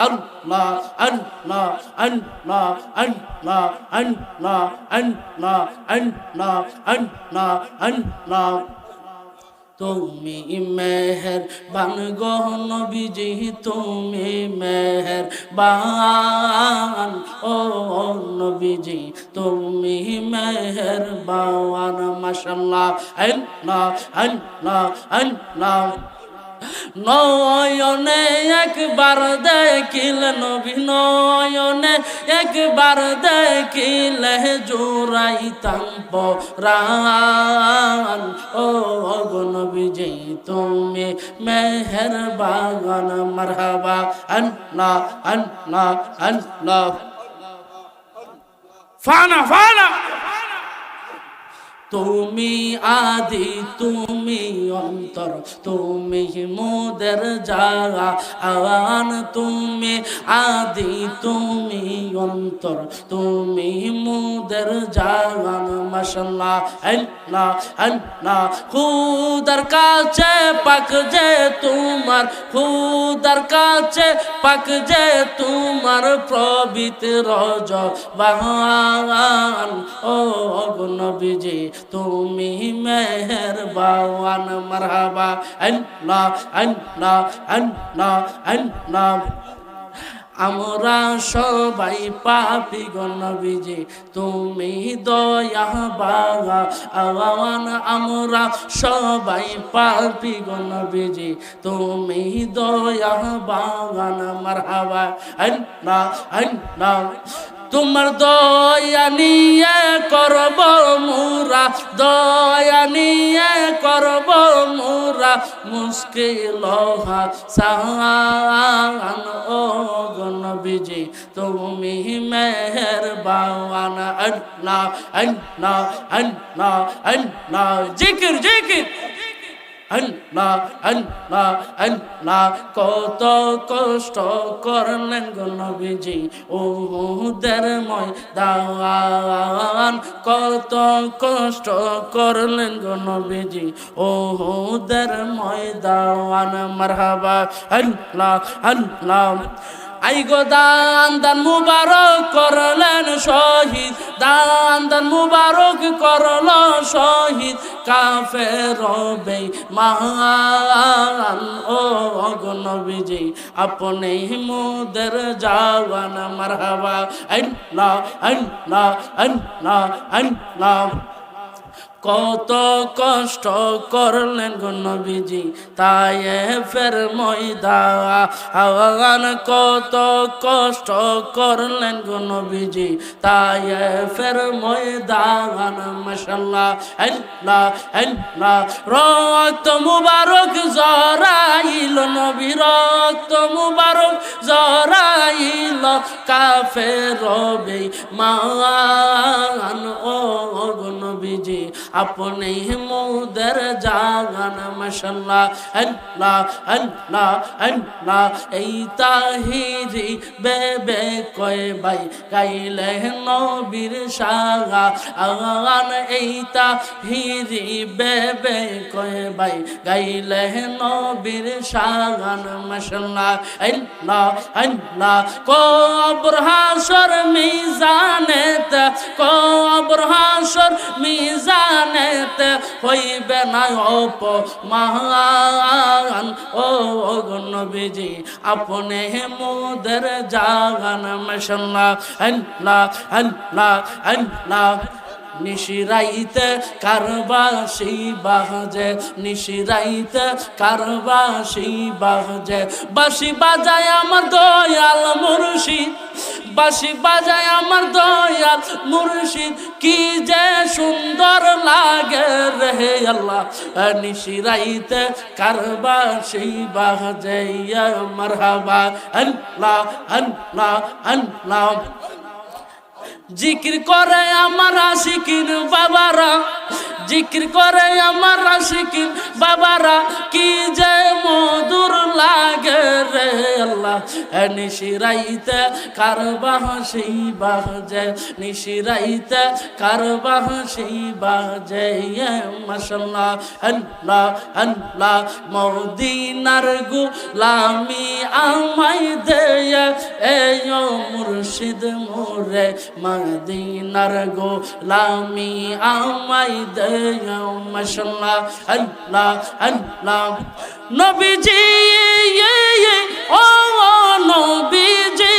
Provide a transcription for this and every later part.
Allah, Allah, Allah, Allah, Allah, Allah, Allah, Allah, Allah. তুমি মেহের বান গহন busy তুমি মেহের বান ও নবীজি তুমি মেহের বান মাশাল্লাহ আল্লাহ আল্লাহ আল্লাহ নয়নে একবার দেখিল নবী, নয়নে একবার দেখিলে জোড়াইতাম পরাণ ও নবীজি, তুমি মেহের বাগান মারহাবা। আল্লাহ আল্লাহ আল্লাহ ফানা ফানা। তুমি আদি, তুমি অন্তর তুমি মোদের জাগা আওয়ান তুমি আদি, তুমি অন্তর, তুমি মোদের জাগান, মাশাল্লাহ আল্লাহ আল্লাহ খুদার কাছে পাক যে তোমার, খুদার কাছে পাক যে তোমার পবিত্র জবান ও নবীজি, তুমি মেহের বাওয়ান মারহাবা। আল্লাহ আল্লাহ আল্লাহ আল্লাহ আমরা সবাই পাপি গণবিজি তুমি দয়া বাগা আওয়ান আমরা সবাই পাপি গণবিজি তুমি দয়া বাগান মারহাবা। আল্লাহ আল্লাহ তোমার দয়া নিয়ে করব মুরা, দয়া নিয়ে করব মুরা, মুশকিল সান ও গণবিজি, তুমি মেহের বাওয়ান আল্লাহ আল্লাহ আল্লাহ আল্লাহ। জিকির জিকির। আল্লাহ আল্লাহ আল্লাহ, কত কষ্ট করলেন গো নবীজি। ওদের ময়দান কত কষ্ট করলেন গো নবীজি। ওদের ময়দান, মারহাবা, আল্লাহ আল্লাহ। আই গো দান দান মুবারক করলেন শহীদ। দান দান মুবারক করল শহীদ। কাফের বে মান ও নবীজি, আপনি মুদের জাওয়ান, মারহাবা। আল্লাহ আল্লাহ আল্লাহ আল্লাহ কত কষ্ট করলেন নবীজি, তাই ফের ময়দান কত কষ্ট করলেন নবীজি, তাই ফের ময়দান, মাশাল্লাহ রক্ত মুবারক জরাইল নবী, রক্ত মুবারক জরাইল কাফের রবে মান, ও নবীজি আপনি মোদের জাগান মশাল্লাহ আল্লাহ আল্লাহ আল্লাহ এই তাহিরি বেবে কয় বাই গাইলে নবীর সাগা আগান এই তাহিরি বেবে কয় বাই গাইলে নবীর সাগান মশাল্লাহ আল্লাহ আল্লাহ কবর হাসর মিজানেতে কবর মিজানেতে হইবে না অপ মহান ও নবীজি আপনি মোদের জাগান মশাল্লাহ নিশিরাইতে কারবাসি বাজে, নিশিরাইতে কারবাসি বাজে। বাসি বাজায় আমার দয়াল মুর্শিদ। বাসি বাজায় আমার দয়াল মুর্শিদ, কি যে সুন্দর লাগে রে আল্লাহ। নিশিরাইতে কারবাসি বাজে মারহাবা। আল্লাহ আল্লাহ আল্লাহ জিকির করে আমার আশিকির বাবারা, জিকির করে আমার রাশিকি বাবারা, কি যে মধুর লাগে নিশিরাইতে কারবাহ সেই বাজে, নিশিরাইতে কারবাহ সেই বাজে মাসাল্লাহ আল্লাহ আল্লাহ মদিনার গুলামি আমায় দেয় এই মুর্শিদ মোরে, মদিনার গোলামি আমায় দেয় মাসাল্লাহ আল্লাহ আল্লাহ নবীজি ও নবীজি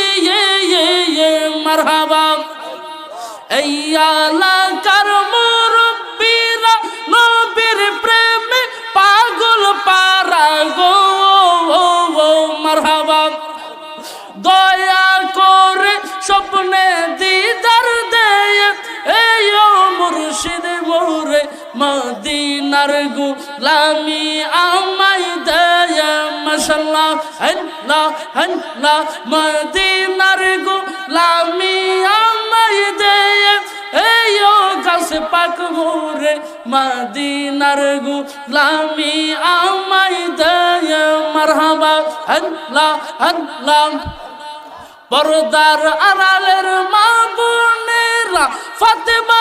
মারহাবা এই এলাকার মুরব্বীরা নবীর প্রেমে পাগল পারা গো মারহাবা দয়া করে স্বপ্নে দেয় মদিনার গুলামি আমায় দেয় মশাল্লাহ আল্লাহ আল্লাহ মদিনার গুলামি আমায় দেয়, এই গাছ পাক মোরে। মদিনার গুলামি আমায় দেয়, মারহাবা আল্লাহ আল্লাহ পর্দার আড়ালের মা বোনেরা ফাতেমার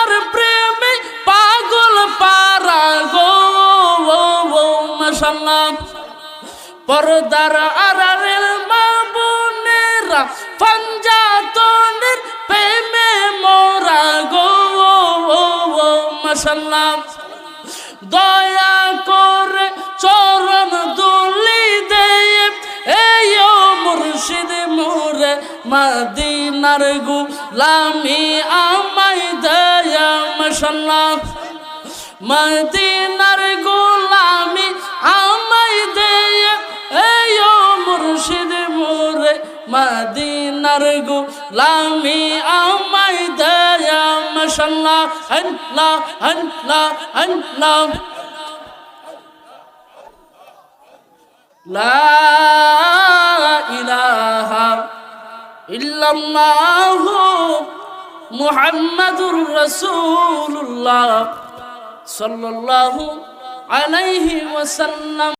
পর্দার আড়ালের মা বোনেরা পঞ্জাতনের প্রেমে মোরা গো মশাল্লাহ। দয়া করে চরণ দুলি দেয় এই মুর্শিদ মোরে মদিনার গুলামি আমায় দয়া, মশাল্লাহ। মদিনার গুলামি আমায় মদিনার গো লামি আমায় দয়া মশাল্লা হল্লা হল্লা হল্লা লা ইলাহা ইল্লাল্লাহু মুহাম্মাদুর রাসূলুল্লাহ সাল্লাল্লাহু আলাইহি ওয়াসাল্লাম।